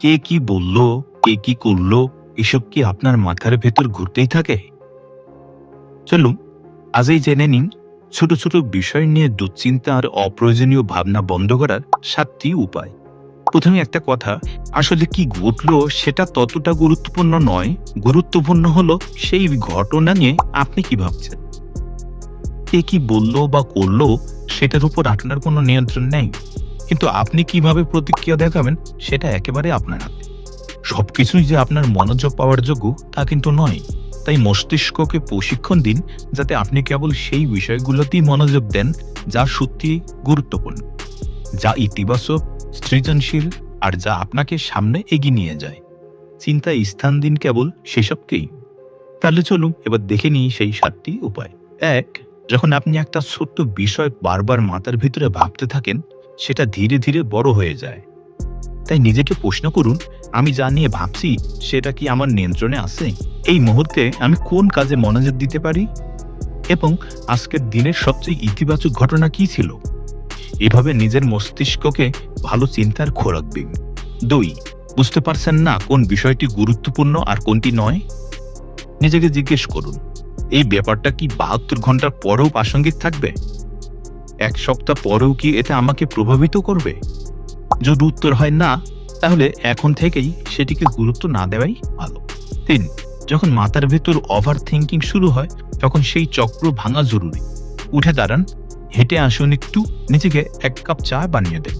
কে কি বলল, কে কি করল, এসব কি আপনার মাথার ভেতর ঘুরতেই থাকে? চলুন, আজই জেনে নিন, ছোট ছোট বিষয় নিয়ে দুশ্চিন্তা আর অপ্রয়োজনীয় ভাবনা বন্ধ করার সাতটি উপায়। প্রথমে একটা কথা, আসলে কি ঘটলো সেটা ততটা গুরুত্বপূর্ণ নয়, গুরুত্বপূর্ণ হলো সেই ঘটনা নিয়ে আপনি কি ভাবছেন? কে কি বলল বা করল সেটার উপর আপনার কোনো নিয়ন্ত্রণ নেই। কিন্তু আপনি কীভাবে প্রতিক্রিয়া দেখাবেন, সেটা একেবারে আপনার হাতে। সবকিছুই যে আপনার মনোযোগ পাওয়ার যোগ্য, তা কিন্তু নয়। তাই মস্তিষ্ককে প্রশিক্ষণ দিন, যাতে আপনি কেবল সেই বিষয়গুলোতেই মনোযোগ দেন, যা সত্যি গুরুত্বপূর্ণ। যা ইতিবাচক, সৃজনশীল, আর যা আপনাকে সামনে এগিয়ে নিয়ে যায়। চিন্তায় স্থান দিন কেবল সেসবকেই। তাহলে চলুন, এবার দেখে নিই সেই সাতটি উপায়। এক, যখন আপনি একটা ছোট্ট বিষয় বারবার মাথার ভিতরে ভাবতে থাকেন সেটা ধীরে ধীরে বড় হয়ে যায়। তাই নিজেকে প্রশ্ন করুন, আমি যা নিয়ে ভাবছি, সেটা কি আমার নিয়ন্ত্রণে আছে? এই মুহূর্তে আমি কোন কাজে মনোযোগ দিতে পারি? এবং আজকের দিনের সবচেয়ে ইতিবাচক ঘটনা কি ছিল? এভাবে নিজের মস্তিষ্ককে ভালো চিন্তার খোরাক দিন। দুই, বুঝতে পারছেন না কোন বিষয়টি গুরুত্বপূর্ণ আর কোনটি নয়? নিজেকে জিজ্ঞেস করুন, এই ব্যাপারটা কি বাহাত্তর ঘণ্টার পরেও প্রাসঙ্গিক থাকবে? এক সপ্তাহ পরেও কি এটা আমাকে প্রভাবিত করবে? যদি উত্তর হয় না, তাহলে এখন থেকেই সেটিকে গুরুত্ব না দেওয়াই ভালো। তিন, যখন মাথার ভেতর ওভার থিঙ্কিং শুরু হয়, তখন সেই চক্র ভাঙা জরুরি। উঠে দাঁড়ান, হেঁটে আসুন একটু, নিজেকে এক কাপ চা বানিয়ে দেন।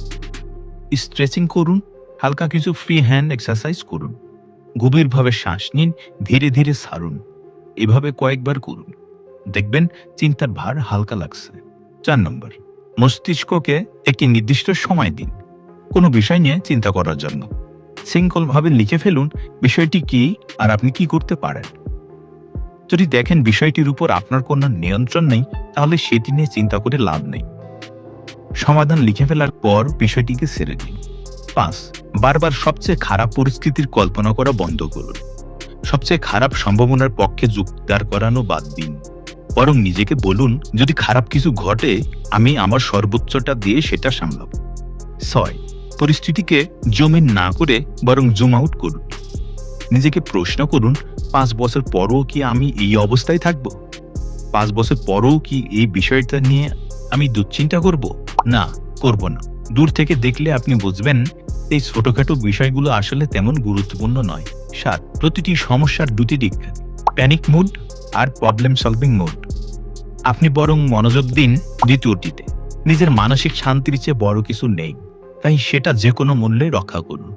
স্ট্রেচিং করুন, হালকা কিছু ফ্রি হ্যান্ড এক্সারসাইজ করুন। গভীরভাবে শ্বাস নিন, ধীরে ধীরে সারুন। এভাবে কয়েকবার করুন। দেখবেন চিন্তার ভার হালকা লাগছে। চার নম্বর, মস্তিষ্ককে একটি নির্দিষ্ট সময় দিন। কোনো বিষয় নিয়ে চিন্তা করার জন্য। সিঙ্গলভাবে লিখে ফেলুন বিষয়টি কি আর আপনি কি করতে পারেন। যদি দেখেন বিষয়টির উপর আপনার কোনো নিয়ন্ত্রণ নেই, তাহলে সেটি নিয়ে চিন্তা করে লাভ নেই। সমাধান লিখে ফেলার পর বিষয়টিকে ছেড়ে দিন পাঁচ, বারবার সবচেয়ে খারাপ পরিস্থিতির কল্পনা করা বন্ধ করুন। সবচেয়ে খারাপ সম্ভাবনার পক্ষে যুক্তার করানো বাদ দিন। বরং নিজেকে বলুন, যদি খারাপ কিছু ঘটে, আমি আমার সর্বোচ্চটা দিয়ে সেটা সামলাব। ছয়, পরিস্থিতিকে জমিন না করে বরং জুম আউট করুন। নিজেকে প্রশ্ন করুন, পাঁচ বছর পরও কি আমি এই অবস্থায় থাকব? পাঁচ বছর পরও কি এই বিষয়টা নিয়ে আমি দুশ্চিন্তা করব? না করব না। দূর থেকে দেখলে আপনি বুঝবেন, এই ছোটখাটো বিষয়গুলো আসলে তেমন গুরুত্বপূর্ণ নয়। সাত, প্রতিটি সমস্যার দুটি দিক প্যানিক মুড আর প্রবলেম সলভিং মুড আপনি বরং মনোযোগ দিন দ্বিতীয়টিতে। নিজের মানসিক শান্তির চেয়ে বড় কিছু নেই। তাই সেটা যে কোনো মূল্যে রক্ষা করুন।